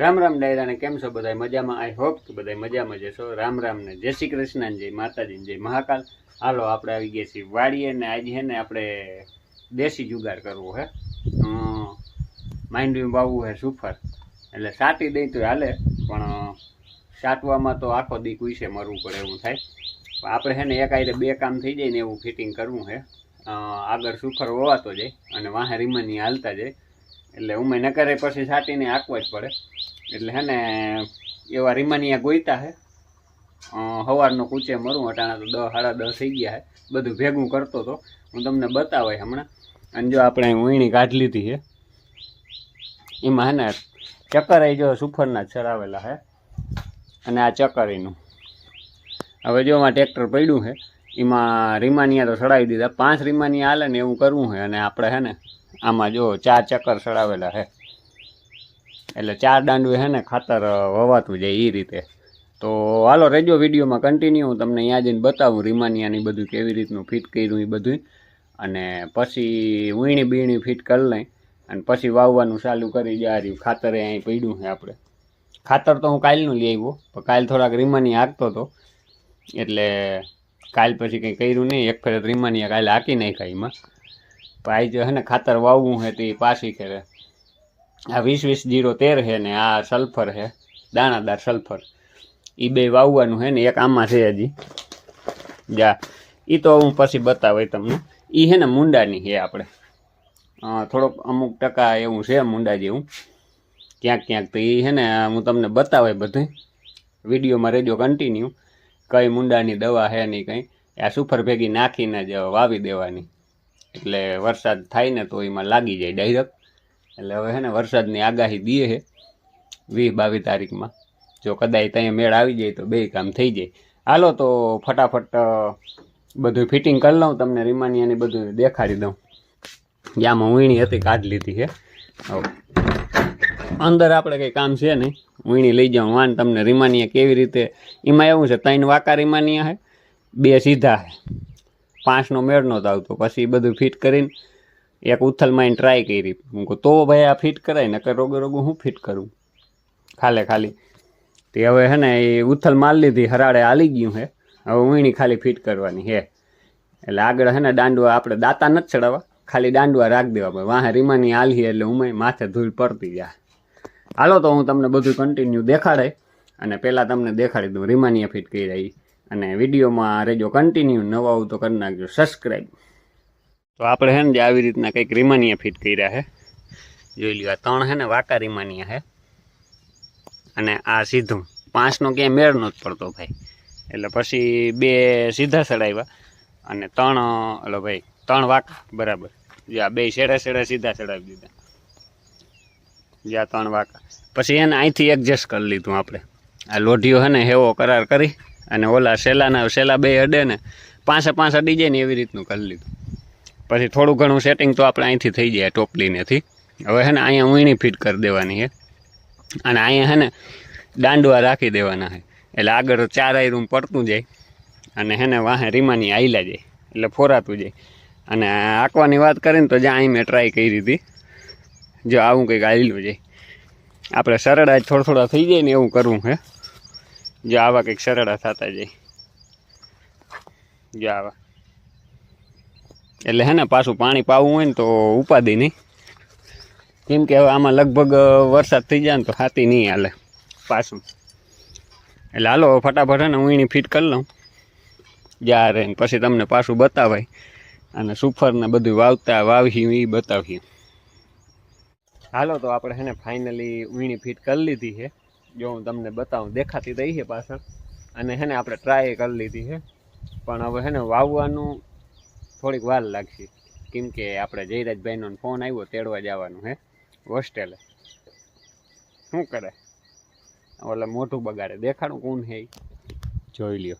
રામ રામ ડાયરાને કેમ છો બધા મજામાં? આઈ હોપ કે બધા મજામાં જશો રામ રામ ને જય શ્રી કૃષ્ણ જય માતાજી જય મહાકાલ. હાલો, આપણે આવી ગયા છીએ વાડીએ ને આજે હે ને આપણે દેશી જુગાર કરવો હે. માંડવી વાવવું હે સુફર. એટલે સાટી દઈ તો હાલે, પણ સાટવામાં તો આખો દી કુઈસે મરવું પડે એવું થાય. આપણે હે ને એક આઈડે બે કામ થઈ જાય ને એવું ફિટિંગ કરવું હે. આગળ સુફર હોવાતો જાય અને વાહે રીમાની હાલતા જાય. એટલે ઉમે ન કરે પછી સાટીને આંકવા જ પડે. એટલે હે ને, એવા રીમાનિયા ગોઈતા હે. સવારનું કૂચે મરું, અટાણા તો દસ સાડા દસ થઈ ગયા હે. બધું ભેગું કરતો હતો હું તમને બતાવાય હમણાં. અને જો આપણે વીણી કાઢી લીધી છે એમાં હે ને ચક્કરાઈ જો સુફરના ચરાવેલા હે. અને આ ચક્કરીનું હવે જો આમાં ટ્રેક્ટર પડ્યું છે એમાં રીમાનિયા તો સડાવી દીધા. પાંચ રીમાનિયા હાલે ને એવું કરવું છે અને આપણે હે ને, આમાં જો ચાર ચક્કર સડાવેલા છે એટલે ચાર દાંડવે હે ને ખાતર વવાતું જાય એ રીતે. તો હાલો, રેજો વિડીયોમાં કન્ટિન્યુ હું તમને અહીંયા જઈને બતાવું રીમાનિયાની બધું કેવી રીતનું ફિટ કર્યું એ બધું અને પછી વીણી બીણી ફિટ કરી લઈ. અને પછી વાવવાનું ચાલુ કરી જાય રહ્યું. ખાતરે અહીં પડ્યું છે આપણે. ખાતર તો હું કાલનું લઈ આવ્યો. પણ કાલ થોડાક રીમાની હાંકતો હતો એટલે કાલ પછી કંઈ કર્યું નહીં. એક ફેર રીમાની કાલે હાંકી નાખ્યા એમાં. પણ આજે છે ને ખાતર વાવવું છે તે પાછી કરે. આ વીસ વીસ જીરો તેર છે ને આ સલ્ફર છે, દાણાદાર સલ્ફર. એ બે વાવવાનું છે ને, એક આમાં છે હજી. જા એ તો હું પછી બતાવે તમને. એ છે ને મુંડાની છે આપણે. થોડોક અમુક ટકા એવું છે મુંડા જેવું. ક્યાંક ક્યાંક તો એ છે ને, હું તમને બતાવે બધું. વિડીયોમાં રહેજો કન્ટિન્યુ કઈ મુંડાની દવા છે નહીં કંઈ. આ સુફર ભેગી નાખીને જ વાવી દેવાની. એટલે વરસાદ થાય ને તો એમાં લાગી જાય ડાયરેક્ટ એટલે હવે છે ને વરસાદની આગાહી દીએ છે વીસ બાવીસ તારીખમાં. જો કદાચ ત્યાં મેળ આવી જાય તો બે કામ થઈ જાય. હાલો તો ફટાફટ બધું ફિટિંગ કરી લઉં, તમને રીમાનિયાની બધું દેખાડી દઉં. જ્યાંમાં વીણી હતી કાઢ લીધી છે અંદર આપણે કંઈ કામ છે નહીં. વીણી લઈ જાઉં. વાન તમને રીમાનિયા કેવી રીતે, એમાં એવું છે, ત્રણ વાકા રીમાનિયા છે બે સીધા છે પાંચનો મેળ નહોતો આવતો. પછી બધું ફિટ કરીને એક ઉથલમાં ટ્રાય કરી. હું કહું, તો ભાઈ આ ફિટ કરાય, નકર રોગો રોગું હું ફિટ કરું. ખાલે ખાલી. તે હવે હે ને, એ ઉથલ માર લીધી હરાડે હાલી ગયું હે. હવે વીણી ખાલી ફિટ કરવાની હે. એટલે આગળ હે ને દાંડવા આપણે દાંતા નથી ચડાવવા, ખાલી દાંડવા રાખ દેવા પડે. વાહે રીમાની હાલી એટલે ઉમે માથે ધૂળ પડતી જાય. હાલો તો હું તમને બધું કન્ટિન્યુ દેખાડે અને પહેલાં તમને દેખાડી દઉં. રીમાનિયા ફિટ કરી રહી અને વિડીયોમાં રહેજો કન્ટિન્યુ નવા આવું તો કરી નાખજો. સબસ્ક્રાઈબ તો આપણે હે ને જે આવી રીતના કંઈક રીમાનિયા ફિટ કર્યા છે જોઈ લ્યો, આ ત્રણ હે ને વાકા રીમાનિયા છે અને આ સીધું. પાંચનો ક્યાંય મેળ નહોતો પડતો ભાઈ. એટલે પછી બે સીધા ચડાવ્યા. અને ત્રણ એટલે ભાઈ, ત્રણ વાકા, બરાબર. જે આ બે છેડા છેડા સીધા ચડાવી દીધા. જે આ ત્રણ વાકા. પછી એને અહીંથી એડજસ્ટ કરી લીધું આપણે. આ લોઢીઓ હે ને હેવો કરાર કરી અને ઓલા સેલાના, સેલા બે અડે ને, પાંચે પાંચ અડી જાય ને એવી રીતનું કરી લીધું. પછી થોડું ઘણું સેટિંગ તો આપણે અહીંથી થઈ જાય, ટોપલીનેથી. હવે હે ને, અહીંયા ઊણી ફિટ કરી દેવાની છે અને અહીંયા હે ને, દાંડવા રાખી દેવાના છે એટલે આગળ ચાર આઈ રૂમ પડતું જાય અને હે ને, વાહે રીમાની આઈલા જાય, એટલે ફોરાતું જાય. અને આંકવાની વાત કરીને તો જ્યાં અહીં મેં ટ્રાય કરી હતી, જો આવું કંઈક આવેલું જાય. આપણે સરળા થોડા થોડા થઈ જાય ને એવું કરવું હે. જો આવા કંઈક સરળા થતા જાય. જો આવા. એટલે હે ને પાછું પાણી પાવું હોય ને તો ઉપાદી નહીં. કેમ કે હવે આમાં લગભગ વરસાદ થઈ જાય ને તો હાથી નહીં હાલે પાછું. એટલે હાલો ફટાફટ હે ને વીણી ફિટ કરી લઉં. જ્યારે પછી તમને પાછું બતાવાય. અને સુફરને બધું વાવતા વાવી એ બતાવીએ. હાલો, તો આપણે હે ને ફાઇનલી વીણી ફિટ કરી લીધી છે. જો હું તમને બતાવું, દેખાતી રહી છે પાછળ. અને હે ને આપણે ટ્રાય કરી લીધી છે. પણ હવે હે ને વાવવાનું થોડીક વાર લાગશે. કેમ કે આપણે જયરાજભાઈનો ફોન આવ્યો તેડવા જવાનું હે, હોસ્ટેલે. શું કરે? ઓલે મોટું બગાડે. દેખાડું કોણ હે જોઈ લ્યો.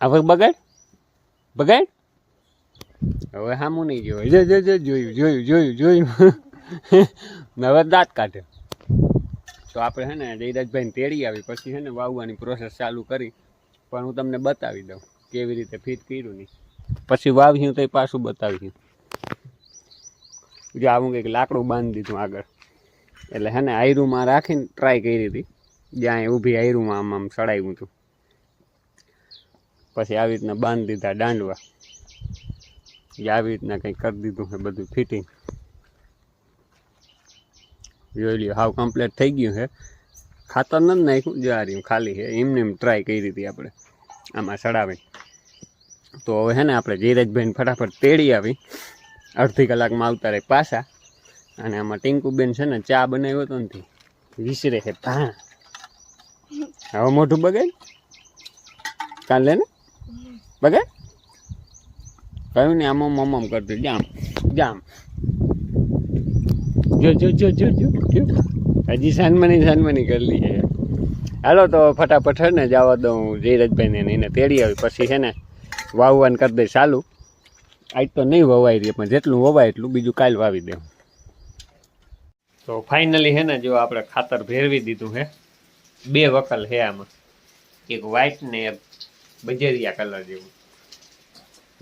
હવે બગાડ? બગાડ? હવે સામું નહીં જોયું જો જો જો, જોયું જોયું જોયું જોયું. હવે દાંત કાઢે. તો આપણે હે ને જયરાજભાઈને તેડી આવી, પછી હે ને વાવવાની પ્રોસેસ ચાલુ કરી. પણ હું તમને બતાવી દઉં કેવી રીતે ફિટ કર્યું નહીં. પછી વાવ્યું તો પાછું બતાવ્યું. જો આવું કંઈક લાકડું બાંધી દીધું આગળ. એટલે હે ને આયરુમાં રાખીને ટ્રાય કરી હતી. જ્યાં ઊભી આયરુમાં આમ આમ સડાવ્યું હતું. પછી આવી રીતના બાંધી દીધા દાંડવા. જે આવી રીતના કંઈક કરી દીધું છે બધું ફિટિંગ જોઈ લ્યો, હાવ કમ્પ્લીટ થઈ ગયું છે. ખાતર નથી નાખ્યું, જો ખાલી છે. એમને એમ ટ્રાય કરી હતી આપણે. આમાં સડાવી તો હવે હે ને આપણે ધીરજબેન ફટાફટ તેડી આવી. અડધી કલાકમાં આવતા રહે પાછા. અને આમાં ટિંકુબેન છે ને ચા બનાવ્યો હતો ને તે વિસરે છે. ભા હવે મોઢું બગાડ. કાલે ને? બગાડ. કહ્યું ને આમ આમ આમ આમ જામ જામ. જો જો જો જો જો હજી સાનમાની સાનમાની કરી લી છે હાલો તો ફટાફટ છે ને જવા દઉં ધીરજભાઈને એને તેડી આવી. પછી છે ને વાવવાન કરી દઈ ચાલુ. આજ તો નહીં વવાઈ રહી પણ જેટલું વવાય એટલું બીજું કાલ વાવી દેવું તો ફાઇનલી હે ને, જો આપણે ખાતર ભેરવી દીધું હે, બે વકલ હે આમાં. એક વ્હાઈટ ને એક બજેરિયા કલર જેવું.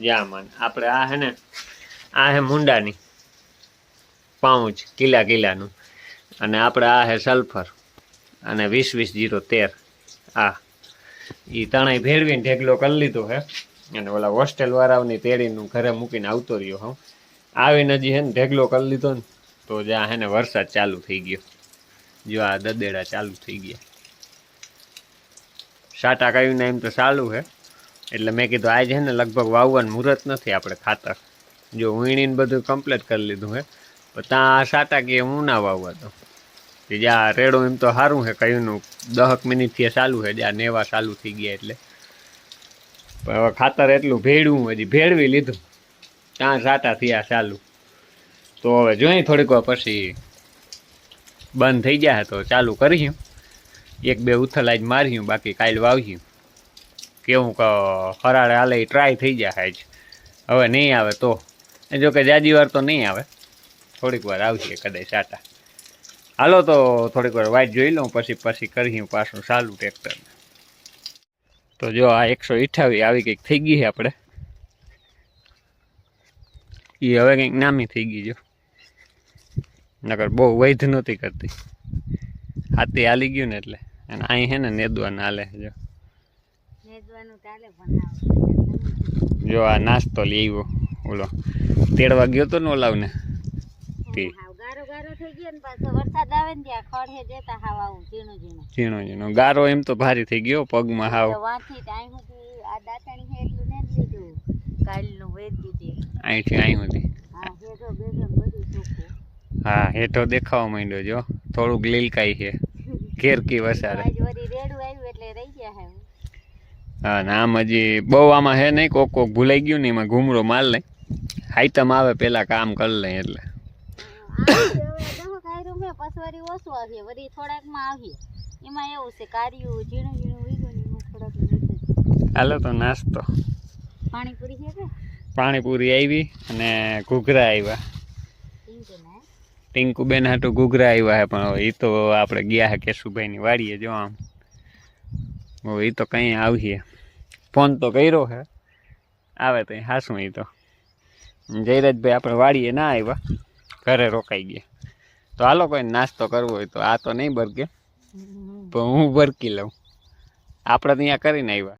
જામાં આપણે આ હે ને, આ હે મુંડાની પાઉચ, કિલા કિલાનું. અને આપણે આ હે સલ્ફર અને વીસ વીસ જીરો તેર. આ. એ ત્રણેય ભેળવીને ઢેગલો કરી લીધો હે. અને ઓલા હોસ્ટેલ વાળાઓની તેડીનું ઘરે મૂકીને આવતો રહ્યો, હું. આવીને હજી હે ને ઢેગલો કરી લીધો ને, તો જ્યાં હે ને વરસાદ ચાલુ થઈ ગયો. જો આ દદેડા ચાલુ થઈ ગયા. સાટા કાઢીને એમ તો ચાલુ છે એટલે મેં કીધું આજે છે ને લગભગ વાવવાનું મુહૂર્ત નથી આપણે ખાતર. જો વીણીને બધું કમ્પ્લીટ કરી લીધું હે પણ ત્યાં સાટા કે હું ના વાવવા તો કે જ્યાં રેડો એમ તો સારું છે કયુંનું દહક મિનિટથી ચાલુ છે જ્યાં નેવા ચાલુ થઈ ગયા એટલે. પણ હવે ખાતર એટલું ભેળવું હજી ભેળવી લીધું. ત્યાં સાટા થયા ચાલુ. તો હવે જોઈએ થોડીક વાર પછી બંધ થઈ ગયા તો ચાલુ કરીશું. એક બે ઉથલાઈ જ માર્યું, બાકી કાલ વાવ્યું કેવું કે ફરાળે હાલે ટ્રાય થઈ જાય જ. હવે નહીં આવે તો. જો કે જાજી વાર તો નહીં આવે. થોડીક વાર આવશે કદાચ સાટા. હાલો તો થોડીક વાર વાઇટ જોઈ લઉં, પછી પછી કરીશું પાછું ચાલુ ટ્રેક્ટર તો જો આ એકસો અઠાવી આવી કંઈક થઈ ગઈ છે આપણે. એ હવે કંઈક નામી થઈ ગઈ જો. નકર બહુ વૈધ નહોતી કરતી. હાથી હાલી ગયું ને એટલે. અને અહીં છે ને નેદવાન હાલે જો. જો આ નાસ્તો લેવો ઓલો તેડવા ગયો તો ને ઓલાવને? તે. થઈ ગયો ને પાછો વરસાદ આવે ને ત્યાં ખડે જતા હાવ આવું ઝીણું ઝીણું. ઝીણો ઝીણો. ગારો એમ તો ભારી થઈ ગયો પગમાં હાવ. વાંથી ટાઈમ સુધી આ દાંતણી છે એટલું ને લીધું. કાલનું વેચ દીધી. અહીંથી અહીં સુધી હા હેઠો બેઠો બધું ચોખ્ખું. હા હેઠો દેખાવા માંડ્યો જો. થોડુંક લીલકાઈ છે. ઘેરકી વસારે. રેડું આવ્યું એટલે રહી ગયા હે હા ને આમ હજી બહુ આમાં હે નહીં કોક કોક ભૂલાઈ ગયું ને એમાં ઘૂમરો માલ લઈ. આઈટમ આવે પેલા કામ કરી લે એટલે. પસવારી ઓછું આવીએ વળી થોડાકમાં આવીએ. એમાં એવું છે કાર્યું ઝીણું ઝીણું વીગું એમાં થોડાક હાલો તો નાસ્તો. પાણીપુરી છે કે? પાણીપુરી આવી અને ઘૂઘરા આવ્યા. ટીંકુ બેન ટિંકુબેન હાટું ઘૂઘરા આવ્યા હે પણ હવે એ તો આપણે ગયા હે કેશુભાઈની વાડીએ જો આમ. એ તો કંઈ આવીએ. ફોન તો કર્યો હે. આવે તો હાસું એ તો. જયરાજભાઈ આપણે વાડીએ ના આવ્યા. ઘરે રોકાઈ ગયા. તો હાલો કોઈ નાસ્તો કરવો હોય તો આ તો નહીં બરકે. પણ હું બરકી લઉં. આપણે તો અહીંયા કરીને આવ્યા.